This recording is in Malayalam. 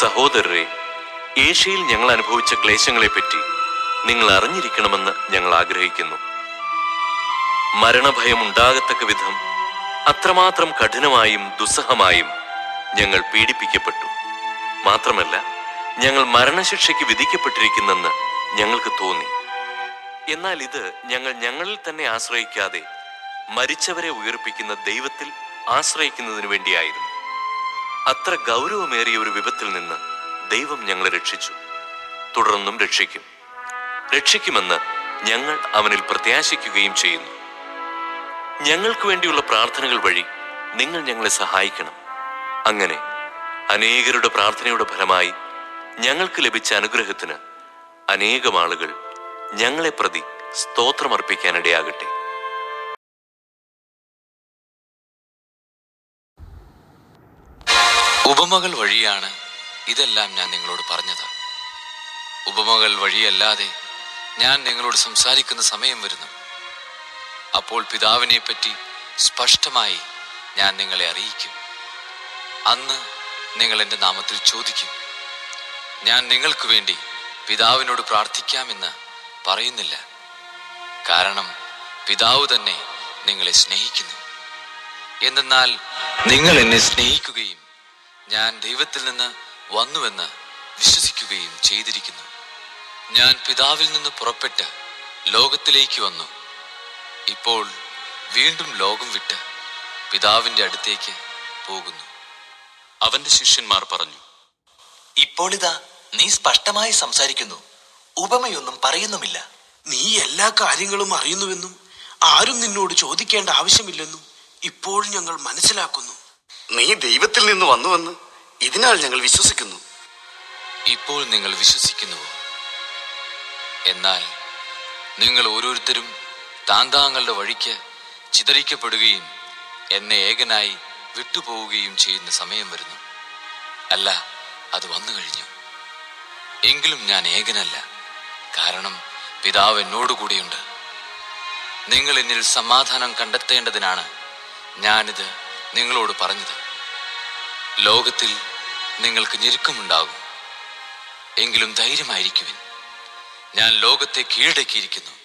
സഹോദരരെ ഏഷ്യയിൽ ഞങ്ങൾ അനുഭവിച്ച ക്ലേശങ്ങളെപ്പറ്റി നിങ്ങൾ അറിഞ്ഞിരിക്കണമെന്ന് ഞങ്ങൾ ആഗ്രഹിക്കുന്നു. മരണഭയം ഉണ്ടാകത്തക്ക വിധം അത്രമാത്രം കഠിനമായും ദുസ്സഹമായും ഞങ്ങൾ പീഡിപ്പിക്കപ്പെട്ടു. മാത്രമല്ല ഞങ്ങൾ മരണശിക്ഷയ്ക്ക് വിധിക്കപ്പെട്ടിരിക്കുന്നെന്ന് ഞങ്ങൾക്ക് തോന്നി. എന്നാൽ ഇത് ഞങ്ങൾ ഞങ്ങളിൽ തന്നെ ആശ്രയിക്കാതെ മരിച്ചവരെ ഉയർപ്പിക്കുന്ന ദൈവത്തിൽ ആശ്രയിക്കുന്നതിനു വേണ്ടിയായിരുന്നു. അത്ര ഗൗരവമേറിയ ഒരു വിപത്തിൽ നിന്ന് ദൈവം ഞങ്ങളെ രക്ഷിച്ചു. തുടർന്നും രക്ഷിക്കും. രക്ഷിക്കുമെന്ന് ഞങ്ങൾ അവനിൽ പ്രത്യാശിക്കുകയും ചെയ്യുന്നു. ഞങ്ങൾക്ക് വേണ്ടിയുള്ള പ്രാർത്ഥനകൾ വഴി നിങ്ങൾ ഞങ്ങളെ സഹായിക്കണം. അങ്ങനെ അനേകരുടെ പ്രാർത്ഥനയുടെ ഫലമായി ഞങ്ങൾക്ക് ലഭിച്ച അനുഗ്രഹത്തിന് അനേകം ആളുകൾ ഞങ്ങളെ പ്രതി സ്തോത്രമർപ്പിക്കാനിടയാകട്ടെ ഉപമകൾ വഴിയാണ് ഇതെല്ലാം ഞാൻ നിങ്ങളോട് പറഞ്ഞത്. ഉപമകൾ വഴിയല്ലാതെ ഞാൻ നിങ്ങളോട് സംസാരിക്കുന്ന സമയം വരുന്നു. അപ്പോൾ പിതാവിനെ പറ്റി സ്പഷ്ടമായി ഞാൻ നിങ്ങളെ അറിയിക്കും. അന്ന് നിങ്ങൾ എന്റെ നാമത്തിൽ ചോദിക്കും. ഞാൻ നിങ്ങൾക്ക് വേണ്ടി പിതാവിനോട് പ്രാർത്ഥിക്കാമെന്ന് പറയുന്നില്ല. കാരണം പിതാവ് തന്നെ നിങ്ങളെ സ്നേഹിക്കുന്നു. എന്തെന്നാൽ നിങ്ങൾ എന്നെ സ്നേഹിക്കുകയും ഞാൻ ദൈവത്തിൽ നിന്ന് വന്നുവെന്ന് വിശ്വസിക്കുകയും ചെയ്തിരിക്കുന്നു. ഞാൻ പിതാവിൽ നിന്ന് പുറപ്പെട്ട് ലോകത്തിലേക്ക് വന്നു. ഇപ്പോൾ വീണ്ടും ലോകം വിട്ട് പിതാവിന്റെ അടുത്തേക്ക് പോകുന്നു. അവന്റെ ശിഷ്യന്മാർ പറഞ്ഞു ഇപ്പോളിതാ നീ സ്പഷ്ടമായി സംസാരിക്കുന്നു. ഉപമയൊന്നും പറയുന്നുമില്ല. നീ എല്ലാ കാര്യങ്ങളും അറിയുന്നുവെന്നും ആരും നിന്നോട് ചോദിക്കേണ്ട ആവശ്യമില്ലെന്നും ഇപ്പോൾ ഞങ്ങൾ മനസ്സിലാക്കുന്നു. നീ ദൈവത്തിൽ നിന്ന് വന്നുവെന്ന് ഇതിനാൽ ഞങ്ങൾ വിശ്വസിക്കുന്നു. ഇപ്പോൾ നിങ്ങൾ വിശ്വസിക്കുന്നു എന്നാൽ നിങ്ങൾ ഓരോരുത്തരും താന്താങ്ങളുടെ വഴിക്ക് ചിതറിക്കപ്പെടുകയും എന്നെ ഏകനായി വിട്ടുപോവുകയും ചെയ്യുന്ന സമയം വരുന്നു. അല്ല അത് വന്നു കഴിഞ്ഞു. എങ്കിലും ഞാൻ ഏകനല്ല. കാരണം പിതാവ് എന്നോടുകൂടിയുണ്ട് നിങ്ങൾ എന്നിൽ സമാധാനം കണ്ടെത്തേണ്ടതിനാണ് ഞാനിത് നിങ്ങളോട് പറഞ്ഞത്. ലോകത്തിൽ നിങ്ങൾക്ക് ഞെരുക്കമുണ്ടാകും. എങ്കിലും ധൈര്യമായിരിക്കുവിൻ. ഞാൻ ലോകത്തെ കീഴടക്കിയിരിക്കുന്നു.